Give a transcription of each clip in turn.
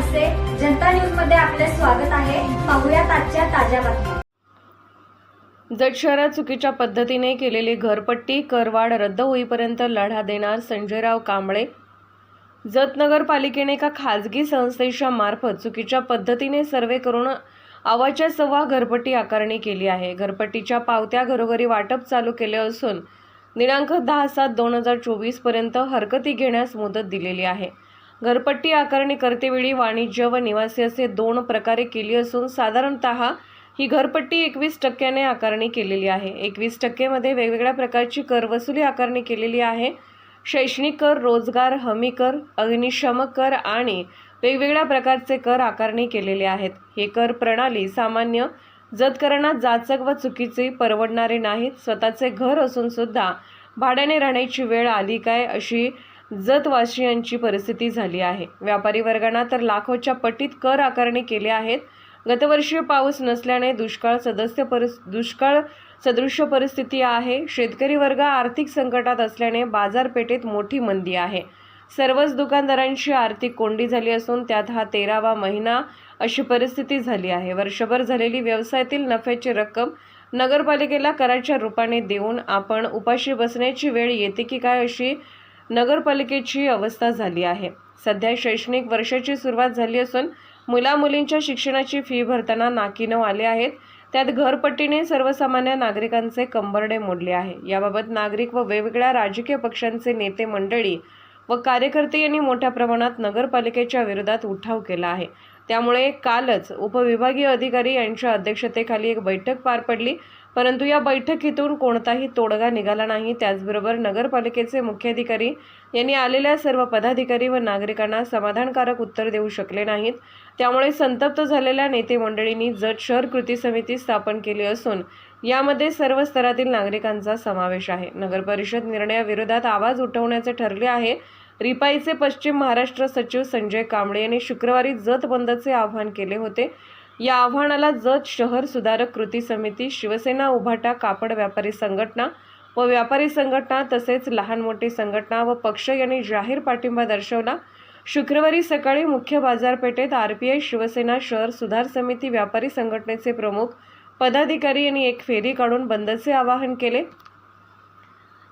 आरसे जनता न्यूजमध्ये आपले स्वागत आहे. पाहुयात आजच्या ताज्या बातम्या. जत शहरात चुकीच्या पद्धतीने केलेली घरपट्टी करवाढ रद्द होईपर्यंत लढा देणार संजयराव कांबळे. जत नगरपालिकेने एका खाजगी संस्थेच्या मार्फत चुकीच्या पद्धतीने सर्वे करून आवाच्या सव्वा घरपट्टी आकारणी केली आहे. घरपट्टीच्या पावत्या घरोघरी वाटप चालू केले असून दिनांक दहा सात दोन हजार चोवीसपर्यंत हरकती घेण्यास मुदत दिलेली आहे. घरपट्टी आकारणी करतेवेळी वाणिज्य व निवासी असे दोन प्रकारे केली असून साधारणतः ही घरपट्टी एकवीस टक्क्याने आकारणी केलेली आहे. एकवीस टक्केमध्ये वेगवेगळ्या प्रकारची कर वसुली आकारणी केलेली आहे. शैक्षणिक कर रोजगार हमी कर अग्निशमक कर आणि वेगवेगळ्या प्रकारचे कर आकारणी केलेले आहेत. हे कर प्रणाली सामान्य जतकरणात जाचक व चुकीचे परवडणारे नाहीत. स्वतःचे घर असून सुद्धा भाड्याने राहण्याची वेळ आली काय अशी जतवासियांची परिस्थिती झाली आहे. व्यापारी वर्गांना तर लाखोच्या पटीत कर आकारणी केले आहेत. गतवर्षी पाऊस नसल्याने दुष्काळ सदस्य परिस दुष्काळ सदृश्य परिस्थिती आहे. शेतकरी वर्ग आर्थिक संकटात असल्याने बाजारपेठेत मोठी मंदी आहे. सर्वच दुकानदारांची आर्थिक कोंडी झाली असून त्यात हा तेरावा महिना अशी परिस्थिती झाली आहे. वर्षभर झालेली व्यवसायातील नफ्याची रक्कम नगरपालिकेला कराच्या रूपाने देऊन आपण उपाशी बसण्याची वेळ येते की काय अशी नगरपालिकेची अवस्था झाली आहे. सध्या शैक्षणिक वर्षाची सुरुवात झाली असून मुलामुलींच्या शिक्षणाची फी भरताना नाकीनव आले आहेत. त्यात घरपट्टीने सर्वसामान्य नागरिकांचे कंबरडे मोडले आहे. याबाबत नागरिक व वेगवेगळ्या राजकीय पक्षांचे नेते मंडळी व कार्यकर्ते यांनी मोठ्या प्रमाणात नगरपालिकेच्या विरोधात उठाव केला आहे. त्यामुळे कालच उपविभागीय अधिकारी यांच्या अध्यक्षतेखाली एक बैठक पार पडली. परंतु या बैठकीतून कोणताही तोडगा निघाला नाही. त्याचबरोबर नगरपालिकेचे मुख्याधिकारी यांनी आलेल्या सर्व पदाधिकारी व नागरिकांना समाधानकारक उत्तर देऊ शकले नाहीत. त्यामुळे संतप्त झालेल्या नेते मंडळींनी जत शहर कृती समिती स्थापन केली असून यामध्ये सर्व स्तरातील नागरिकांचा समावेश आहे. नगरपरिषद निर्णयाविरोधात आवाज उठवण्याचे ठरले आहे. रिपाईचे पश्चिम महाराष्ट्र सचिव संजय कांबळे यांनी शुक्रवारी जत बंदचे आवाहन केले होते. या आव्हानाला जत शहर सुधारक कृती समिती शिवसेना उभाटा कापड व्यापारी संघटना व व्यापारी संघटना तसेच लहान मोठी संघटना व पक्ष यांनी जाहीर पाठिंबा दर्शवला. शुक्रवारी सकाळी मुख्य बाजारपेठेत आर पी आय शिवसेना शहर सुधार समिती व्यापारी संघटनेचे प्रमुख पदाधिकारी यांनी एक फेरी काढून बंदचे आवाहन केले.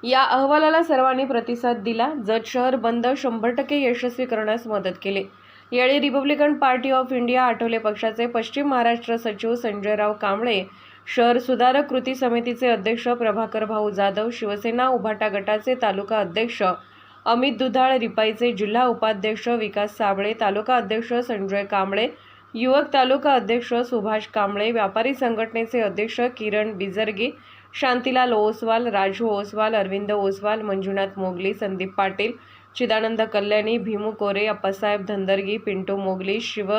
या अहवालाला सर्वांनी प्रतिसाद दिला. जत शहर बंद शंभर टक्के यशस्वी करण्यास मदत केली. यावेळी Republican party of India Athawale पक्षाचे पश्चिम महाराष्ट्र सचिव संजयराव कांबळे शहर सुधारक कृती समितीचे अध्यक्ष प्रभाकर भाऊ जाधव शिवसेना उभाटा गटाचे तालुका अध्यक्ष अमित दुधाळ रिपाईचे जिल्हा उपाध्यक्ष विकास साबळे तालुका अध्यक्ष संजय कांबळे युवक तालुका अध्यक्ष सुभाष कांबळे व्यापारी संघटनेचे अध्यक्ष किरण बिजरगी शांतीलाल ओसवाल राजू ओसवाल अरविंद ओसवाल मंजुनाथ मोगली संदीप पाटील चिदानंद कल्याणी भीमू कोरे अप्पासाहेब धंदरगी पिंटू मोगली शिव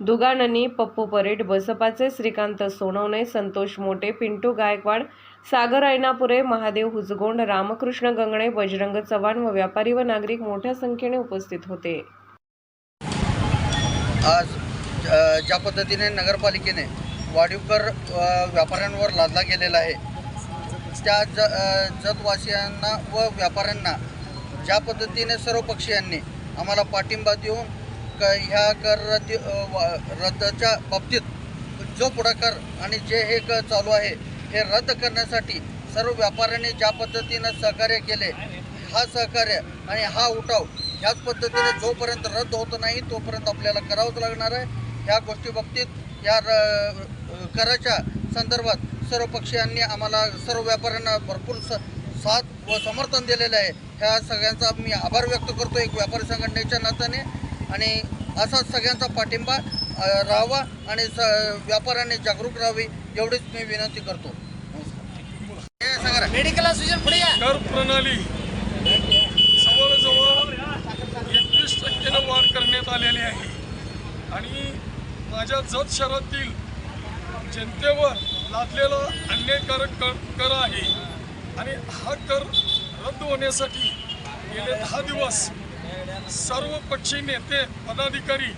दुगाननी पप्पू परेड बसपाचे श्रीकांत सोनवणे संतोष मोटे पिंटू गायकवाड सागर ऐनापुरे महादेव हुजगोंड रामकृष्ण गंगणे बजरंग चव्हाण व व्यापारी व नागरिक मोठ्या संख्येने उपस्थित होते. आज ज्या पद्धतीने नगरपालिकेने वाढीवकर व्यापाऱ्यांवर लादला गेलेला आहे त्या ज जतवासियांना व व्यापाऱ्यांना ज्या पद्धतीने सर्व पक्षीयांनी आम्हाला पाठिंबा देऊन क ह्या कर रद्द वा- रद्दच्या बाबतीत जो पुढाकार आणि जे हे क चालू आहे हे रद्द करण्यासाठी सर्व व्यापाऱ्यांनी ज्या पद्धतीनं सहकार्य केले हा सहकार्य आणि हा उठाव ह्याच पद्धतीने जोपर्यंत रद्द होत नाही तोपर्यंत आपल्याला करावंच लागणार आहे. ह्या गोष्टी बाबतीत या र कराच्या संदर्भात सर्व पक्षीयांनी आम्हाला सर्व व्यापाऱ्यांना भरपूर स साथ व समर्थन दिलेलं आहे. ह्या सगळ्यांचा मी आभार व्यक्त करतो एक व्यापारी संघटनेच्या नात्याने. आणि असाच सगळ्यांचा पाठिंबा राहावा आणि स व्यापाऱ्यांनी जागरूक राहावी एवढीच मी विनंती करतो. हे मेडिकल असोसिएशन पुढे कर प्रणाली. जवळजवळ एकवीस टक्क्यानं वाढ करण्यात आलेली आहे. आणि माझ्या जत शहरातील जनतेवर लादलेला अन्यायकारक कर कर आहे. आणि हा कर रद्द होण्यासाठी गेले दहा दिवस सर्व पक्षी नेते पदाधिकारी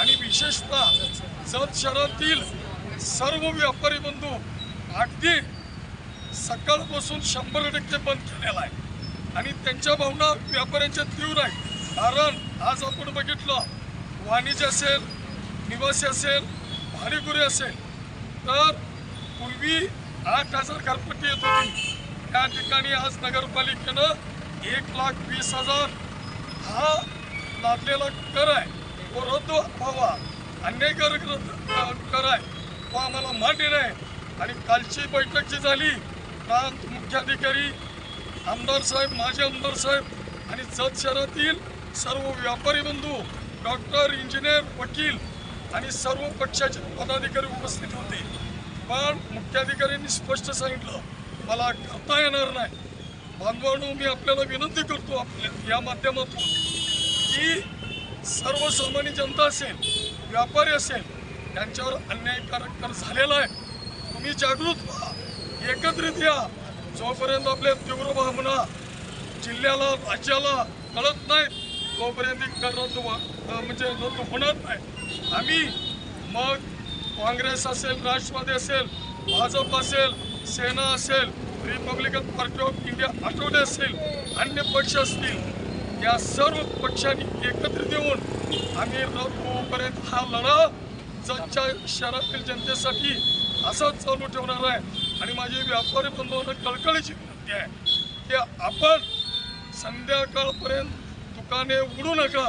आणि विशेषतः जत शहरातील सर्व व्यापारी बंधू अगदी सकाळपासून शंभर टक्के बंद केलेला आहे. आणि त्यांच्या भावना व्यापाऱ्यांच्या तीव्र आहेत. कारण आज आपण बघितलं वाणिज्य असेल निवासी असेल भाडेगुरी असेल तर पूर्वी आठ हजार घरपट्टी येत होती. त्या ठिकाणी आज नगरपालिकेनं एक लाख वीस हजार हा लादलेला कर आहे. तो रद्द व्हावा. अन्याय कर कर आहे. तो आम्हाला मान्य नाही आणि कालची बैठक जी झाली प्रांत मुख्याधिकारी आमदार साहेब माजी आमदार साहेब आणि जत शहरातील सर्व व्यापारी बंधू डॉक्टर इंजिनियर वकील आणि सर्व पक्षाचे पदाधिकारी उपस्थित होते. पण मुख्याधिकाऱ्यांनी स्पष्ट सांगितलं मला करता येणार नाही. बांधवांनो मी आपल्याला विनंती करतो आपल्या या माध्यमातून की सर्वसामान्य जनता असेल व्यापारी असेल त्यांच्यावर अन्यायकारक कर झालेला आहे. तुम्ही जागृत व्हा एकत्रित या. जोपर्यंत आपल्या तीव्र भावना जिल्ह्याला राज्याला कळत नाहीत तोपर्यंत कर रद्द म्हणजे रद्द होणार नाही. आम्ही मग काँग्रेस असेल राष्ट्रवादी असेल भाजप असेल सेना असेल रिपब्लिकन पार्टी ऑफ इंडिया आठवडे असेल अन्य पक्ष असतील या सर्व पक्षांनी एकत्रित येऊन आम्ही रद्द हा लढा जगच्या शहरातील जनतेसाठी असाच चालू ठेवणार आहे. आणि माझी व्यापारी बंधूंना कळकळीची विनंती आहे की आपण संध्याकाळपर्यंत दुकाने उडू नका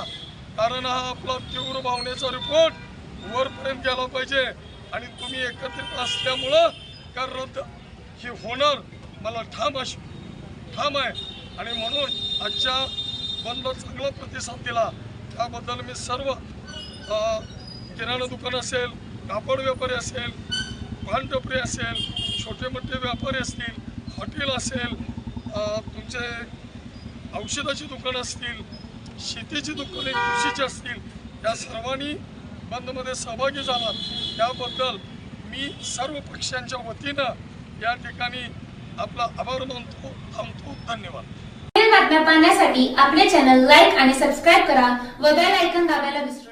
कारण हा आपला तीव्र भावनेचा रिपोर्ट वरपर्यंत गेला पाहिजे. आणि तुम्ही एकत्रित असल्यामुळं का रद्द ही होणार. मला ठाम अशी ठाम आहे. आणि म्हणून आजच्या बंद चांगला प्रतिसाद दिला. त्याबद्दल मी सर्व किराणा दुकान असेल कापड व्यापारी असेल पानटपरी असेल छोटे मोठे व्यापारी असतील हॉटेल असेल तुमचे औषधाची दुकानं असतील शेतीची दुकाने कृषीची असतील या सर्वांनी बंदमध्ये सहभागी झाला त्याबद्दल मी सर्व पक्षांच्या वतीनं या ठिकाणी आपला आभार मानतो थांबतो धन्यवाद. बातम्या पाहण्यासाठी आपले चॅनल लाईक आणि सबस्क्राईब करा व बेल ऐकन दाबायला विसरू